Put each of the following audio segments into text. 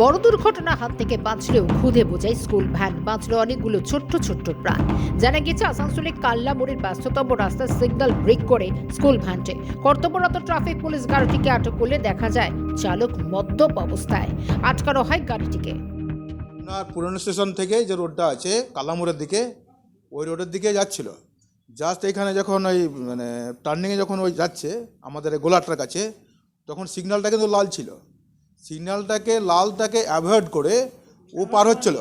বড় দুর্ঘটনার হাত থেকে বাঁচলেও খুদে বোঝায় স্কুল ভ্যান। বাঁচল অনেকগুলো ছোট্ট ছোট্ট প্রাণ। জানা গেছে, আসানসোলে কাল্লা মোড়ের ব্যস্ততম রাস্তার সিগন্যাল ব্রেক করে স্কুল ভ্যানটি। কর্তব্যরত ট্রাফিক পুলিশ গাড়িটিকে আটক করলে দেখা যায়, চালক মদ্যপ অবস্থায়। আটকানো হয় গাড়িটিকে। আপনার পুরনো স্টেশন থেকে যে রোডটা আছে কালামোড়ের দিকে, ওই রোডের দিকে যাচ্ছিল। জাস্ট এখানে যখন ওই মানে টার্নিংয়ে যখন ওই যাচ্ছে, আমাদের গোলাটার কাছে, তখন সিগন্যালটা কিন্তু লাল ছিল। সিগন্যালটাকে লালটাকে অ্যাভয়েড করে ও পার হচ্ছিল।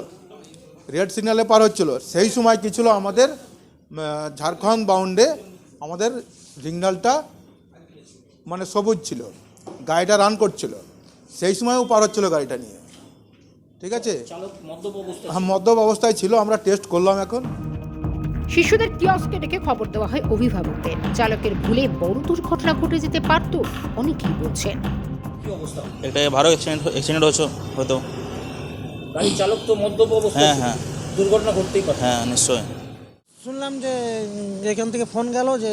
রেড সিগন্যালে পার হচ্ছিল। সেই সময় কী ছিল আমাদের ঝাড়খণ্ড বাউন্ডে আমাদের সিগন্যালটা মানে সবুজ ছিল। গাড়িটা রান করছিল। সেই সময় ও পার হচ্ছিল গাড়িটা নিয়ে। ঠিক আছে? হ্যাঁ মদ্যপ অবস্থায় ছিল। আমরা টেস্ট করলাম এখন। শিশুদের কিয়স্কে ডেকে খবর দেওয়া হয় অভিভাবকদের। চালকের ভুলে বড় দুর্ঘটনা ঘটে যেতে পারত অনেকেই বলছেন। একটা ভালো অ্যাক্সিডেন্ট অ্যাক্সিডেন্ট হয়েছে হয়তো। গাড়ির চালক তো মদ্যপ অবস্থায় হ্যাঁ হ্যাঁ। দুর্ঘটনা ঘটতেই পারে। হ্যাঁ নিশ্চয়ই। শুনলাম যে এখান থেকে ফোন গেল যে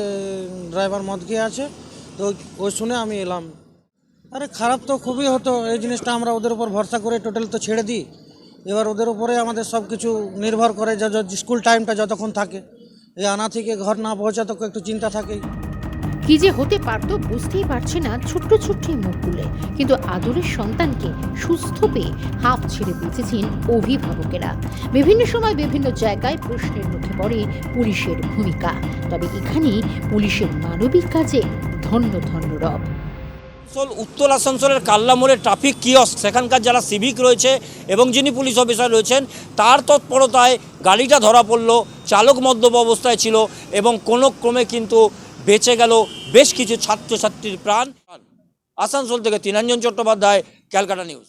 ড্রাইভার মদ খেয়ে আছে। তো ওই শুনে আমি এলাম। আরে খারাপ তো খুবই হতো। এই জিনিসটা আমরা ওদের উপর ভরসা করে টোটাল তো ছেড়ে দিই। এবার ওদের উপরে আমাদের সব কিছু নির্ভর করে যে যে স্কুল টাইমটা যতক্ষণ থাকে। এই আনা থেকে ঘর না পৌঁছা তো একটু চিন্তা থাকেই। কি যে হতে পারত বুঝতেই পারছে না ছোট্ট ছোট্ট এই মুখগুলো। কিন্তু আদরের সন্তানকে সুস্থ পেয়ে হাফ ছেড়ে বেঁচেছেন অভিভাবকেরা। বিভিন্ন সময় বিভিন্ন জায়গায় প্রশ্নের মুখে পড়ে পুলিশের ভূমিকা। তবে এখানে পুলিশের মানবিক কাজে ধন্য ধন্য রব। আসানসোল উত্তর আসানসোলের কাল্লামোড়ের ট্রাফিক কিয়স সেখানকার যারা সিভিক রয়েছে এবং যিনি পুলিশ অফিসার রয়েছেন, তার তৎপরতায় গাড়িটা ধরা পড়ল, চালক মদ্যপ অবস্থায় ছিল এবং কোনো ক্রমে কিন্তু বেঁচে গেল বেশ কিছু ছাত্রছাত্রীর প্রাণ। আসানসোল থেকে তিনাঞ্জন চট্টোপাধ্যায় ক্যালকাটা নিউজ।